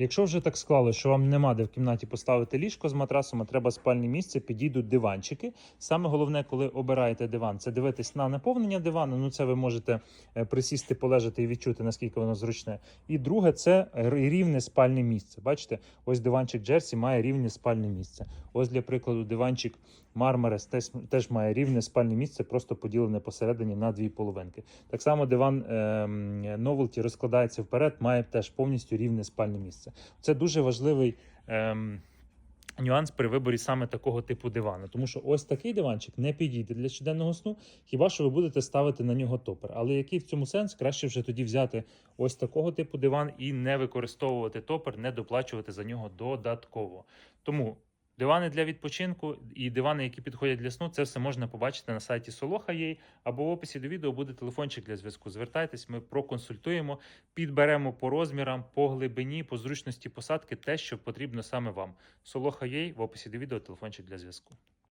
Якщо вже так склалося, що вам нема де в кімнаті поставити ліжко з матрасом, а треба спальне місце, підійдуть диванчики. Саме головне, коли обираєте диван, це дивитись на наповнення дивану. Ну це ви можете е, присісти, полежати і відчути, наскільки воно зручне. І друге, це рівне спальне місце. Бачите, ось диванчик Джерсі має рівне спальне місце. Ось для прикладу, диванчик Мармарес теж, має рівне спальне місце, просто поділене посередині на дві половинки. Так само диван ем, Novelty розкладається вперед, має теж повністю рівне спальне місце. Це дуже важливий. Ем, Нюанс при виборі саме такого типу дивану, тому що ось такий диванчик не підійде для щоденного сну, хіба що ви будете ставити на нього топер. Але який в цьому сенс? Краще вже тоді взяти ось такого типу диван і не використовувати топер, не доплачувати за нього додатково. Тому дивани для відпочинку і дивани, які підходять для сну, це все можна побачити на сайті Soloha.ua або в описі до відео буде телефончик для зв'язку. Звертайтесь, ми проконсультуємо, підберемо по розмірам, по глибині, по зручності посадки те, що потрібно саме вам. Soloha.ua в описі до відео телефончик для зв'язку.